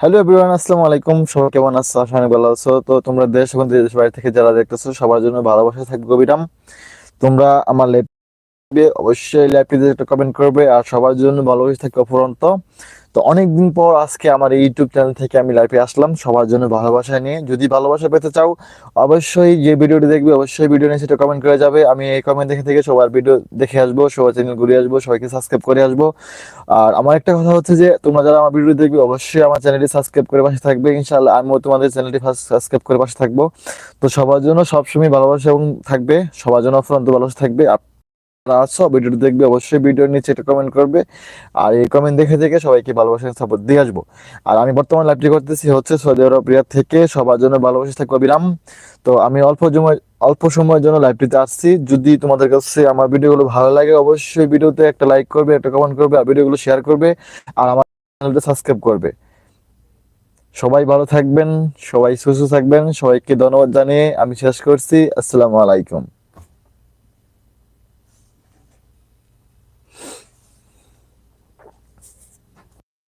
Hello everyone আসসালামু আলাইকুম। সবাই কেমন আছো? আশা করি ভালো আছো। তো তোমরা দেশ এবং দেশ বাইরে থেকে যারা দেখতেছো, সবার জন্য ভালোবাসা থাকবে বিরাম তোমরা আমার অবশ্যই লাইভটিতে একটা কমেন্ট করবে আর সবার জন্য ভালোবাসা থাকবে অফুরন্ত। তো অনেকদিন পর আজকে আমার ইউটিউব চ্যানেল থেকে আমি লাইভে আসলাম সবার জন্য ভালোবাসা নিয়ে। যদি ভালোবাসা পেতে চাও, অবশ্যই যে ভিডিওটি দেখবে অবশ্যই ভিডিও নিয়ে সেটা কমেন্ট করে যাবে। আমি এই কমেন্ট দেখে থেকে সবার ভিডিও দেখে আসব, সবার চ্যানেল ঘুরে আসব, সবাইকে সাবস্ক্রাইব করে আসব। আর আমার একটা কথা হচ্ছে যে, তোমরা যারা আমার ভিডিও দেখবে অবশ্যই আমার চ্যানেলটি সাবস্ক্রাইব করে পাশে থাকবে। ইনশাল্লাহ আমিও তোমাদের চ্যানেলটি সাবস্ক্রাইব করে পাশে থাকব। তো সবার জন্য সবসময় ভালোবাসা এবং থাকবে, সবার জন্য অফুরন্ত ভালোবাসা থাকবে। আছো ভিডিওটি দেখবে, অবশ্যই ভিডিওর নিচে একটা কমেন্ট করবে। আর এই কমেন্ট দেখে দেখে সবাইকে ভালোবাসা সাপোর্ট দিয়ে আসব। আর আমি বর্তমানে লাইভটি করতেছি হচ্ছে সৌদি আরব, রিয়াদ থেকে সবার জন্য ভালোবাসা থাকব বিরাম তো আমি অল্প সময় অল্প সময়ের জন্য লাইভটিতে আসছি। যদি তোমাদের কাছে আমার ভিডিওগুলো ভালো লাগে, অবশ্যই ভিডিওতে একটা লাইক করবে, একটা কমেন্ট করবে, আর ভিডিওগুলো শেয়ার করবে, আর আমার চ্যানেলটা সাবস্ক্রাইব করবে। সবাই ভালো থাকবেন, সবাই সুস্থ থাকবেন, সবাইকে ধন্যবাদ জানিয়ে আমি শেষ করছি। আসসালামু আলাইকুম।